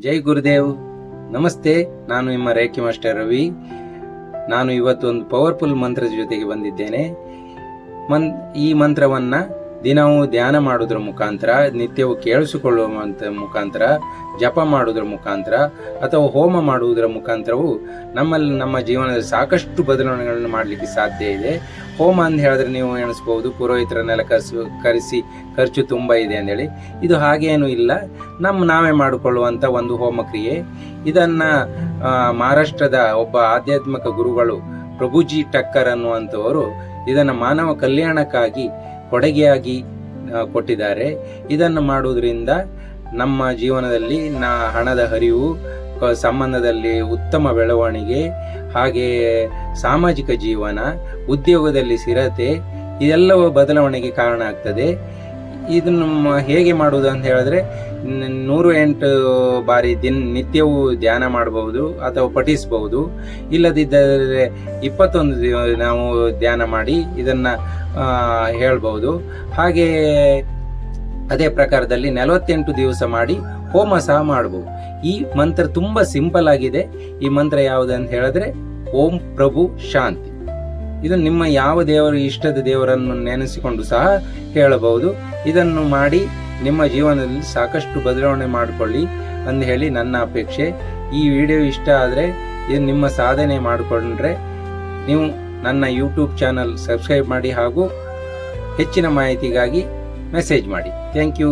ಜೈ ಗುರುದೇವ್. ನಮಸ್ತೆ, ನಾನು ನಿಮ್ಮ ರೇಖಿ ಮಾಸ್ಟರ್ ರವಿ. ನಾನು ಇವತ್ತು ಒಂದು ಪವರ್ಫುಲ್ ಮಂತ್ರದ ಜೊತೆಗೆ ಬಂದಿದ್ದೇನೆ. ಮನ್, ಈ ಮಂತ್ರವನ್ನ ದಿನವೂ ಧ್ಯಾನ ಮಾಡೋದ್ರ ಮುಖಾಂತರ, ನಿತ್ಯವೂ ಕೇಳಿಸಿಕೊಳ್ಳುವಂಥ ಮುಖಾಂತರ, ಜಪ ಮಾಡುವುದರ ಮುಖಾಂತರ ಅಥವಾ ಹೋಮ ಮಾಡುವುದರ ಮುಖಾಂತರವು ನಮ್ಮಲ್ಲಿ ನಮ್ಮ ಜೀವನದಲ್ಲಿ ಸಾಕಷ್ಟು ಬದಲಾವಣೆಗಳನ್ನು ಮಾಡಲಿಕ್ಕೆ ಸಾಧ್ಯ ಇದೆ. ಹೋಮ ಅಂತ ಹೇಳಿದ್ರೆ ನೀವು ಎಣಿಸ್ಬೋದು ಪುರೋಹಿತರನ್ನೆಲ್ಲ ಕರೆಸು, ಕರೆಸಿ, ಖರ್ಚು ತುಂಬ ಇದೆ ಅಂದೇಳಿ. ಇದು ಹಾಗೇನೂ ಇಲ್ಲ. ನಮ್ಮ ನಾವೇ ಮಾಡಿಕೊಳ್ಳುವಂಥ ಒಂದು ಹೋಮ ಕ್ರಿಯೆ. ಇದನ್ನು ಮಹಾರಾಷ್ಟ್ರದ ಒಬ್ಬ ಆಧ್ಯಾತ್ಮಿಕ ಗುರುಗಳು ಪ್ರಭುಜಿ ಟಕ್ಕರ್ ಅನ್ನುವಂಥವರು ಇದನ್ನು ಮಾನವ ಕಲ್ಯಾಣಕ್ಕಾಗಿ ಕೊಡುಗೆಯಾಗಿ ಕೊಟ್ಟಿದ್ದಾರೆ. ಇದನ್ನು ಮಾಡುವುದರಿಂದ ನಮ್ಮ ಜೀವನದಲ್ಲಿ ನಾ ಹಣದ ಹರಿವು ಸಂಬಂಧದಲ್ಲಿ ಉತ್ತಮ ಬೆಳವಣಿಗೆ, ಹಾಗೆ ಸಾಮಾಜಿಕ ಜೀವನ, ಉದ್ಯೋಗದಲ್ಲಿ ಸ್ಥಿರತೆ, ಇದೆಲ್ಲವೂ ಬದಲಾವಣೆಗೆ ಕಾರಣ ಆಗ್ತದೆ. ಇದನ್ನು ಹೇಗೆ ಮಾಡುವುದು ಅಂತ ಹೇಳಿದ್ರೆ ನೂರು ಎಂಟು ಬಾರಿ ದಿನ ನಿತ್ಯವೂ ಧ್ಯಾನ ಮಾಡಬಹುದು ಅಥವಾ ಪಠಿಸಬಹುದು. ಇಲ್ಲದಿದ್ದರೆ ಇಪ್ಪತ್ತೊಂದು ನಾವು ಧ್ಯಾನ ಮಾಡಿ ಇದನ್ನು ಹೇಳ್ಬೋದು ಹಾಗೆ ಅದೇ ಪ್ರಕಾರದಲ್ಲಿ ನಲವತ್ತೆಂಟು ದಿವಸ ಮಾಡಿ ಹೋಮ ಸಹ ಮಾಡಬಹುದು. ಈ ಮಂತ್ರ ತುಂಬ ಸಿಂಪಲ್ ಆಗಿದೆ. ಈ ಮಂತ್ರ ಯಾವುದು ಅಂತ ಹೇಳಿದ್ರೆ, ಓಂ ಪ್ರಭು ಶಾಂತಿ. ಇದು ನಿಮ್ಮ ಯಾವ ದೇವರು, ಇಷ್ಟದ ದೇವರನ್ನು ನೆನೆಸಿಕೊಂಡು ಸಹ ಹೇಳಬಹುದು. ಇದನ್ನು ಮಾಡಿ ನಿಮ್ಮ ಜೀವನದಲ್ಲಿ ಸಾಕಷ್ಟು ಬದಲಾವಣೆ ಮಾಡಿಕೊಳ್ಳಿ ಅಂತ ಹೇಳಿ ನನ್ನ ಅಪೇಕ್ಷೆ. ಈ ವಿಡಿಯೋ ಇಷ್ಟ ಆದರೆ ಇದು ನಿಮ್ಮ ಸಾಧನೆ ಮಾಡಿಕೊಂಡ್ರೆ ನೀವು ನನ್ನ ಯೂಟ್ಯೂಬ್ ಚಾನಲ್ ಸಬ್ಸ್ಕ್ರೈಬ್ ಮಾಡಿ ಹಾಗೂ ಹೆಚ್ಚಿನ ಮಾಹಿತಿಗಾಗಿ ಮೆಸೇಜ್ ಮಾಡಿ. Thank you